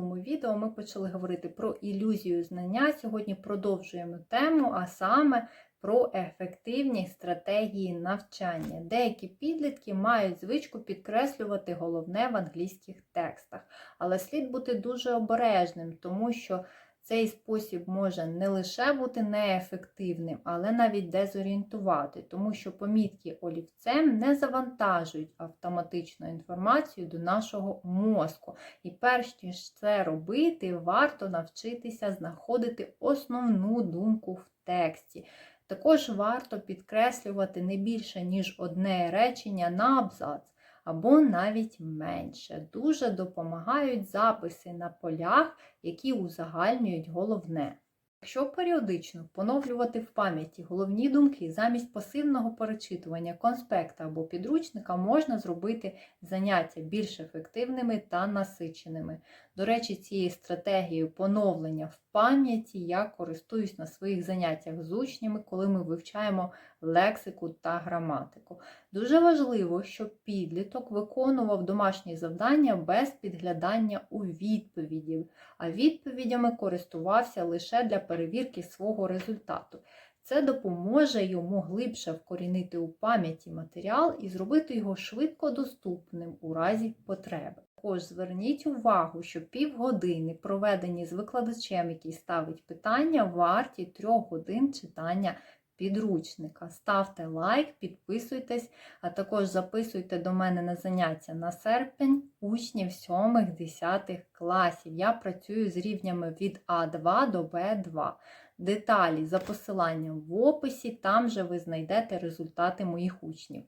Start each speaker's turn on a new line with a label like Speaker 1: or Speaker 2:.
Speaker 1: цьому відео ми почали говорити про ілюзію знання. Сьогодні продовжуємо тему, а саме про ефективні стратегії навчання. Деякі підлітки мають звичку підкреслювати головне в англійських текстах, але слід бути дуже обережним, тому що цей спосіб може не лише бути неефективним, але навіть дезорієнтувати, тому що помітки олівцем не завантажують автоматичну інформацію до нашого мозку. І перш ніж це робити, варто навчитися знаходити основну думку в тексті. Також варто підкреслювати не більше, ніж одне речення на абзац, або навіть менше. Дуже допомагають записи на полях, які узагальнюють головне. Якщо періодично поновлювати в пам'яті головні думки замість пасивного перечитування конспекта або підручника, можна зробити заняття більш ефективними та насиченими. До речі, цією стратегією поновлення в пам'яті я користуюсь на своїх заняттях з учнями, коли ми вивчаємо лексику та граматику. Дуже важливо, щоб підліток виконував домашні завдання без підглядання у відповіді, а відповідями користувався лише для перевірки свого результату. Це допоможе йому глибше вкорінити у пам'яті матеріал і зробити його швидко доступним у разі потреби. Також зверніть увагу, що півгодини, проведені з викладачем, який ставить питання, варті трьох годин читання підручника. Ставте лайк, підписуйтесь, а також записуйте до мене на заняття на серпень учнів 7-10 класів. Я працюю з рівнями від А2 до Б2. Деталі за посиланням в описі, там же ви знайдете результати моїх учнів.